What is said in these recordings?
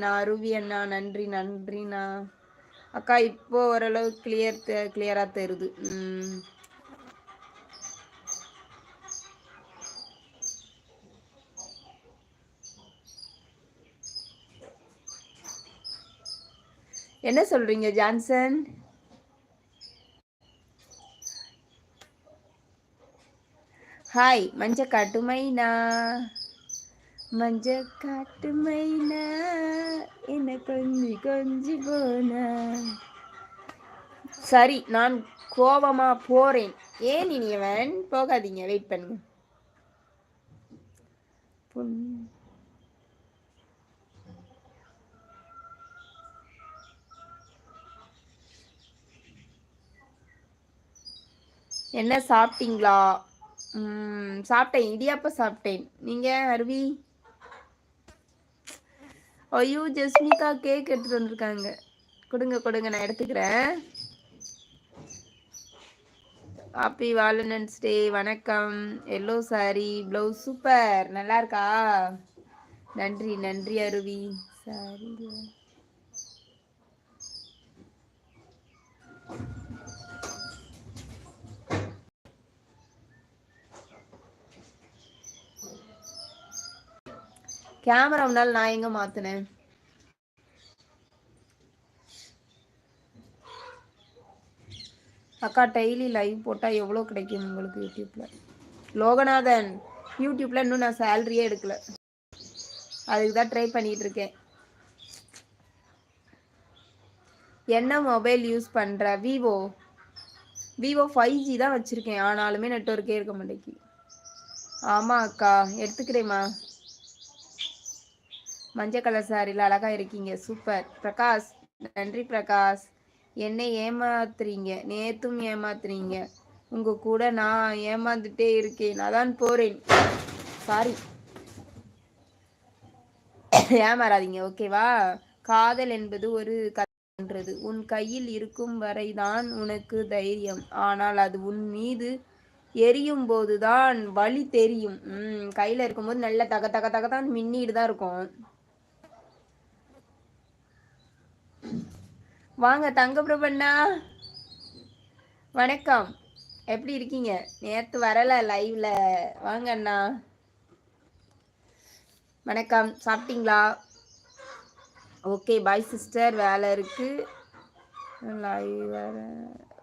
அண்ணா அருவி அண்ணா நன்றி நன்றிண்ணா. அக்கா இப்போ ஓரளவு கிளியர் கிளியரா தருது என்ன சொல்றீங்க ஜான்சன்? ஹாய் மஞ்ச காட்டு மஞ்ச காட்டு மைனா என்ன கொஞ்சி கொஞ்சி போனா. சரி நான் கோபமா போறேன். ஏன் இனியவன் போகாதீங்க வெயிட் பண்ணுங்க. என்ன சாப்பிட்டீங்களா? சாப்பிட்டேன் இடியாப்ப சாப்பிட்டேன். நீங்க அருவி? ஐயோ ஜஸ்மிகா கேக் எடுத்துட்டு வந்திருக்காங்க. கொடுங்க கொடுங்க நான் எடுத்துக்கிறேன். ஹாப்பி வாலனன்ஸ் டே வணக்கம். எல்லோ சாரி ப்ளவுஸ் சூப்பர் நல்லா இருக்கா? நன்றி நன்றி அருவி. சாரி கேமரா முன்னால் நான் எங்க மாத்தினேன்? அக்கா டெய்லி லைவ் போட்டால் எவ்வளோ கிடைக்கும் உங்களுக்கு யூடியூப்பில் லோகநாதன் யூடியூப்பில் இன்னும் நான் சேலரியே எடுக்கல. அதுக்கு தான் ட்ரை பண்ணிகிட்டு இருக்கேன். என்ன மொபைல் யூஸ் பண்ணுற விவோ விவோ ஃபைவ் ஜி தான் வச்சுருக்கேன். ஆனாலுமே நெட்ஒர்க்கே இருக்க மாட்டேங்கி ஆமாம் அக்கா. எடுத்துக்கிறேம்மா. மஞ்சள் கலர் சாரியில் அழகாக இருக்கீங்க. சூப்பர். பிரகாஷ் நன்றி பிரகாஷ். என்னை ஏமாத்துறீங்க. நேத்தும் ஏமாத்துறீங்க உங்க கூட நான் ஏமாந்துட்டே இருக்கேன். அதான் போறேன். சாரி ஏமாறாதீங்க. ஓகேவா? காதல் என்பது ஒரு கன்றது உன் கையில் இருக்கும் வரைதான் உனக்கு தைரியம். ஆனால் அது உன் மீது எரியும் போதுதான் வழி தெரியும். உம் கையில இருக்கும்போது நல்ல தக தக தக தான் மின்னிட்டு தான் இருக்கும். வாங்க தங்க பிரபண்ணா வணக்கம். எப்படி இருக்கீங்க? நேற்று வரல லைவ்ல வாங்க அண்ணா. வணக்கம். சாப்பிட்டீங்களா? ஓகே பாய் சிஸ்டர் வேலை இருக்கு. லைவ் வேற.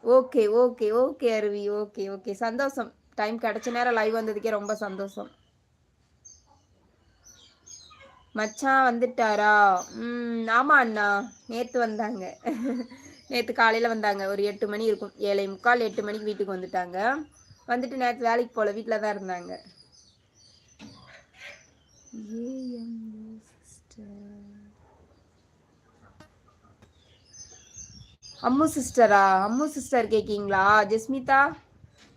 Okay okay okay Aruvi. Okay okay. சந்தோஷம். டைம் கிடைச்ச நேரம் லைவ் வந்ததுக்கே ரொம்ப சந்தோஷம். மச்சான் வந்துட்டாரா? ம் ஆமாம் அண்ணா. நேற்று வந்தாங்க. நேற்று காலையில் வந்தாங்க. ஒரு எட்டு மணி இருக்கும். ஏழை முக்கால் எட்டு மணிக்கு வீட்டுக்கு வந்துட்டாங்க. வந்துட்டு நேற்று வேலைக்கு போகல வீட்டில் தான் இருந்தாங்க. அம்மு சிஸ்டரா? அம்மு சிஸ்டர் கேட்கீங்களா ஜெஸ்மிதா?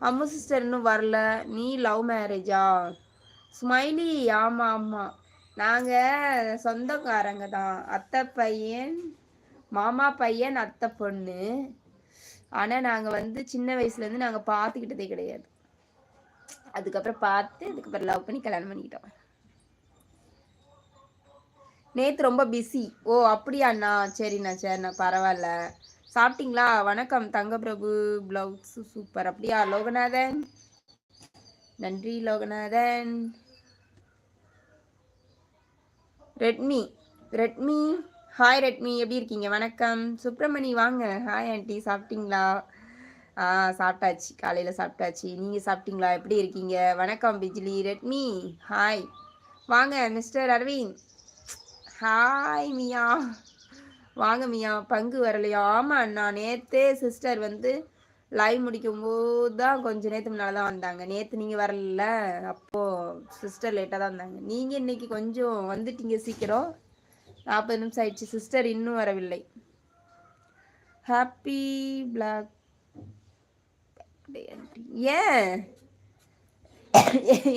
அம்மு சிஸ்டர் இன்னும் வரல. நீ லவ் மேரேஜா? ஸ்மைலி ஆமாம் ஆமாம் நாங்கள் சொந்தக்காரங்க தான். அத்தை பையன் மாமா பையன் அத்தை பொண்ணு. ஆனால் நாங்கள் வந்து சின்ன வயசுலேருந்து நாங்கள் பார்த்துக்கிட்டதே கிடையாது. அதுக்கப்புறம் பார்த்து அதுக்கப்புறம் லவ் பண்ணி கல்யாணம் பண்ணிக்கிட்டோம். நேற்று ரொம்ப பிஸி ஓ அப்படியாண்ணா சரிண்ணா சரிண்ணா பரவாயில்ல. சாப்பிட்டீங்களா? வணக்கம் தங்க பிரபு பிளவுஸ் சூப்பர் அப்படியா லோகநாதன்? நன்றி Loganathan. Redmi Redmi. Hi Redmi எப்படி இருக்கீங்க? வணக்கம். சுப்பிரமணி வாங்க. ஹாய் ஆண்டி சாப்பிட்டீங்களா? ஆ சாப்பிட்டாச்சு. காலையில் சாப்பிட்டாச்சு. நீங்கள் சாப்பிட்டீங்களா? எப்படி இருக்கீங்க? வணக்கம் பிஜ்லி. ரெட்மி ஹாய் வாங்க மிஸ்டர் அரவிந்த். ஹாய் மியா. வாங்க மியா. பங்கு வரலையா? ஆமாம் நான் நேற்றே சிஸ்டர் வந்து லைவ் முடிக்கும் போது தான் கொஞ்சம் நேற்று முன்னால் தான் வந்தாங்க. நேற்று நீங்கள் வரல. அப்போது சிஸ்டர் லேட்டாக தான் வந்தாங்க. நீங்கள் இன்னைக்கு கொஞ்சம் வந்துட்டீங்க சீக்கிரம். நாற்பது நிமிஷம் ஆயிடுச்சு. சிஸ்டர் இன்னும் வரவில்லை. ஹாப்பி பிளாக் ஏன்?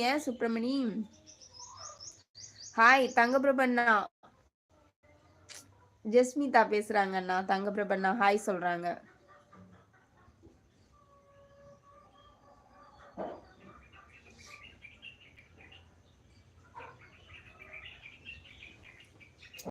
ஏன் சுப்பிரமணி? ஹாய் தங்கப்பிரபண்ணா ஜஸ்மிதா பேசுறாங்க அண்ணா. தங்கப்பிரபண்ணா ஹாய் சொல்றாங்க.